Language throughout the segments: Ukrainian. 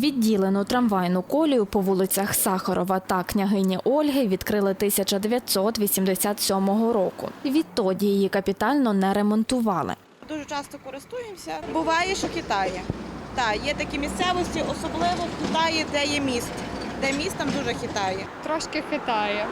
Відділену трамвайну колію по вулицях Сахарова та княгині Ольги відкрили 1987 року. Відтоді її капітально не ремонтували. Дуже часто користуємося. Буває, що хитає. Так, є такі місцевості, особливо в Китаї, де є міст. Де міст там дуже хитає. Трошки хитає.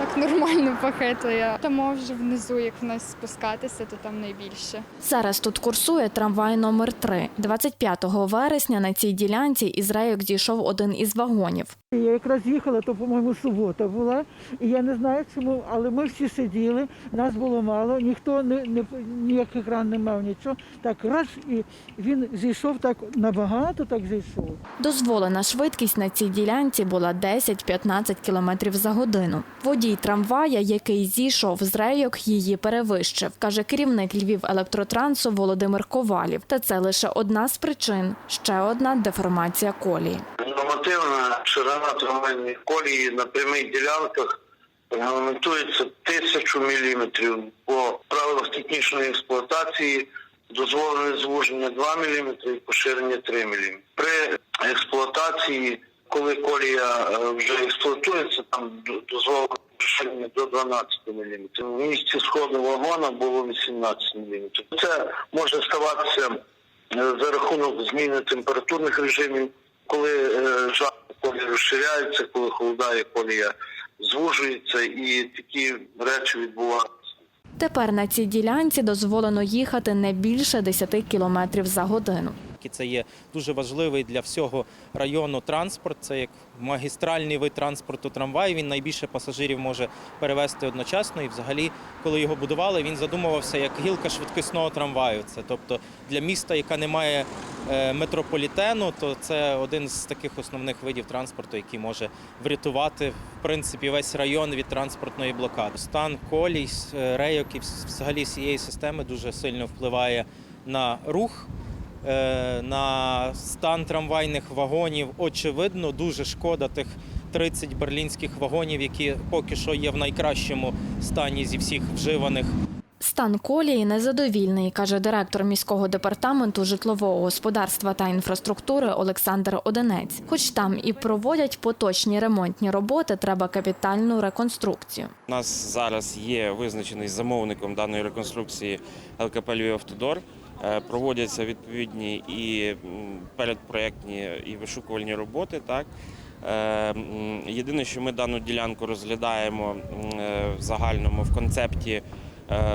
Так нормально похитує. Тому вже внизу, як в нас спускатися, то там найбільше. Зараз тут курсує трамвай номер 3 25 вересня на цій ділянці із рейок зійшов один із вагонів. Я якраз їхала, то, по-моєму, субота була. І я не знаю чому, але ми всі сиділи, нас було мало, ніхто не, не ніяких ран не мав, нічого. Так раз і він зійшов так набагато, так зійшов. Дозволена швидкість на цій ділянці була 10-15 км за годину. Водій трамвая, який зійшов з рейок, її перевищив, каже керівник Львів електротрансу Володимир Ковалів. Та це лише одна з причин. Ще одна деформація колії. Нормативна ширина трамвайної колії на прямих ділянках регламентується тисячу міліметрів. По правилах технічної експлуатації дозволене звуження 2 мм і поширення 3 мм. При експлуатації, коли колія е, вже експлуатується, там дозволено поширення до 12 мм. В місці сходу вагона було 18 мм. Це може ставатися е, за рахунок зміни температурних режимів, коли е, жар колія розширяється, коли холодає колія звужується, і такі речі відбуваються. Тепер на цій ділянці дозволено їхати не більше 10 км за годину. Це є дуже важливий для всього району транспорт. Це як магістральний вид транспорту трамвай. Він найбільше пасажирів може перевезти одночасно. І взагалі, коли його будували, він задумувався як гілка швидкісного трамваю. Це тобто для міста, яка не має метрополітену, то це один з таких основних видів транспорту, який може врятувати в принципі весь район від транспортної блокади. Стан колій, е, рейок і взагалі всієї системи дуже сильно впливає на рух. Е, на стан трамвайних вагонів. Очевидно, дуже шкода тих 30 берлінських вагонів, які поки що є в найкращому стані зі всіх вживаних. Стан колії незадовільний, каже директор міського департаменту житлового господарства та інфраструктури Олександр Одинець. Хоч там і проводять поточні ремонтні роботи, треба капітальну реконструкцію. У нас зараз є визначений замовником даної реконструкції ЛКП «Львів Автодор. Е, Проводяться відповідні і передпроєктні і вишукувальні роботи. Так. Е, Єдине, що ми дану ділянку розглядаємо е, в загальному в концепті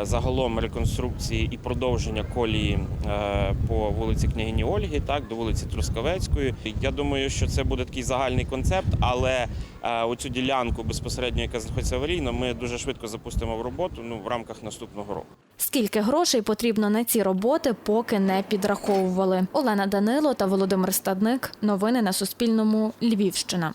загалом реконструкції і продовження колії е, по вулиці Княгині Ольги, так, до вулиці Трускавецької. Я думаю, що це буде такий загальний концепт, але е, оцю ділянку безпосередньо, яка знаходиться аварійно, ми дуже швидко запустимо в роботу ну, в рамках наступного року. Скільки грошей потрібно на ці роботи, поки не підраховували. Олена Данило та Володимир Стадник. Новини на Суспільному. Львівщина.